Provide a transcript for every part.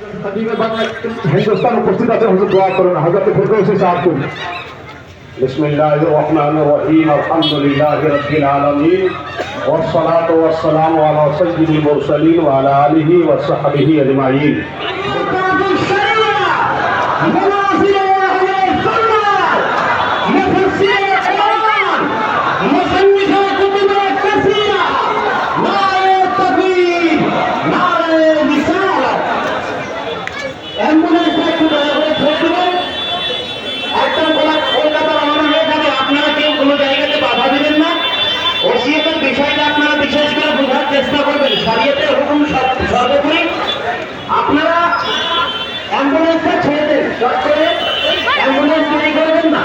ہندوستان اپستھت آتے دعا کرو نا حضرت فردوسی صاحب کو بسم اللہ الرحمن الرحیم، الحمد للہ رب العالمین، والصلاة والسلام على سید المرسلین وعلى آلہ وصحبہ اجمعین۔ অ্যাম্বুলেন্সটা ছেড়ে দেন সরকারে অ্যাম্বুলেন্স তৈরি করবেন না।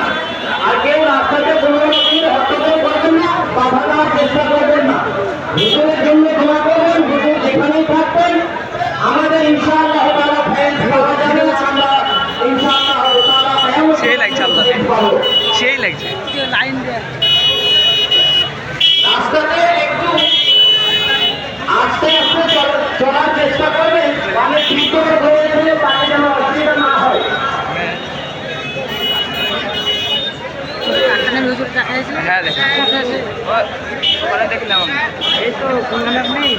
আর কেউ রাস্তাতে কোনো রকমের হস্তক্ষেপ করবেন না, বাধা দেওয়ার চেষ্টা করবেন না। ভিতরের জন্য ক্ষমা করবেন, ভিতরে যেখানেই থাকবেন। আমাদের ইনশাআল্লাহ হ্যাঁ ওখানে দেখলাম এই তো খুললাম নেই।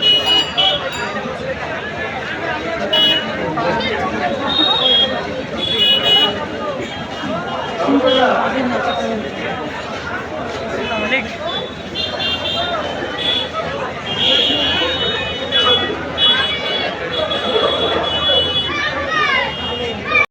অনেক।